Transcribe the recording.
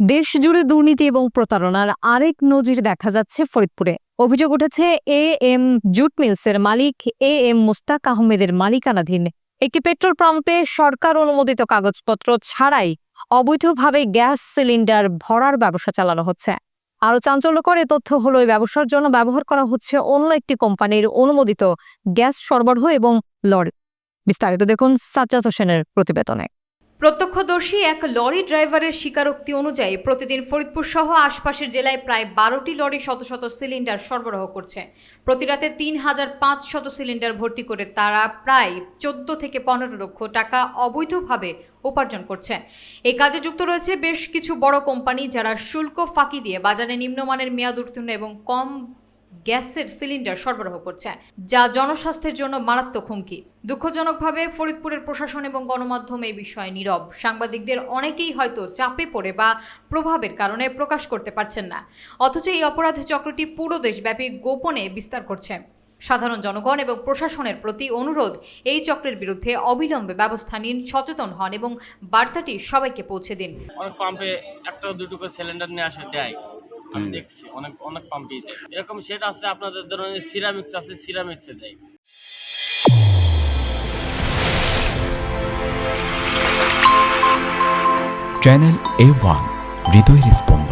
দেশ জুড়ে দুর্নীতি এবং প্রতারণার আরেক নজির দেখা যাচ্ছে ফরিদপুরে। অভিযোগ উঠেছে, এ এম জুট মিলসের মালিক এ এম মুস্তাক আহমেদের মালিকানাধীন একটি পেট্রোল পাম্পে সরকার অনুমোদিত কাগজপত্র ছাড়াই অবৈধভাবে গ্যাস সিলিন্ডার ভরার ব্যবসা চালানো হচ্ছে। আরও চাঞ্চল্যকর এ তথ্য হলো, এই ব্যবসার জন্য ব্যবহার করা হচ্ছে অন্য একটি কোম্পানির অনুমোদিত গ্যাস সরবরাহ এবং লরি। বিস্তারিত দেখুন সাজ্জাদ হোসেনের প্রতিবেদনে। প্রত্যক্ষদর্শী এক লরি ড্রাইভারের স্বীকারোক্তি অনুযায়ী প্রতিদিন ফরিদপুর সহ আশপাশের জেলায় প্রায় বারোটি লরি শত শত সিলিন্ডার সরবরাহ করছে। প্রতি রাতে তিন হাজার পাঁচ শত সিলিন্ডার ভর্তি করে তারা প্রায় চোদ্দ থেকে পনেরো লক্ষ টাকা অবৈধভাবে উপার্জন করছে। এই কাজে যুক্ত রয়েছে বেশ কিছু বড় কোম্পানি যারা শুল্ক ফাঁকি দিয়ে বাজারে নিম্নমানের মেয়াদ উত্তীর্ণ এবং কম গ্যাসের সিলিন্ডার সরবরাহ করছে, যা জনস্বাস্থ্যের জন্য মারাত্মক হুমকি। দুঃখজনকভাবে ফরিদপুরের প্রশাসন এবং গণমাধ্যম এই বিষয়ে নীরব। সাংবাদিকদের অনেকেই হয়তো চাপে পড়ে বা প্রভাবের কারণে প্রকাশ করতে পারছেন না। অথচ এই অপরাধ চক্রটি পুরো দেশব্যাপী গোপনে বিস্তার করছে। সাধারণ জনগণ এবং প্রশাসনের প্রতি অনুরোধ, এই চক্রের বিরুদ্ধে অবিলম্বে ব্যবস্থা নিন, সচেতন হন এবং বার্তাটি সবাইকে পৌঁছে দিন। অনেক পাম্পে একটা দুটো করে সিলিন্ডার নিয়ে আসে, দেয়। আমি দেখছি অনেক অনেক পাম্পেই দেয় এরকম সেট আছে আপনাদের ধরুন সিরামিক্স আছে সিরামিক্সে দেয়। চ্যানেল এ ওয়ান হৃদয় স্পন্দন।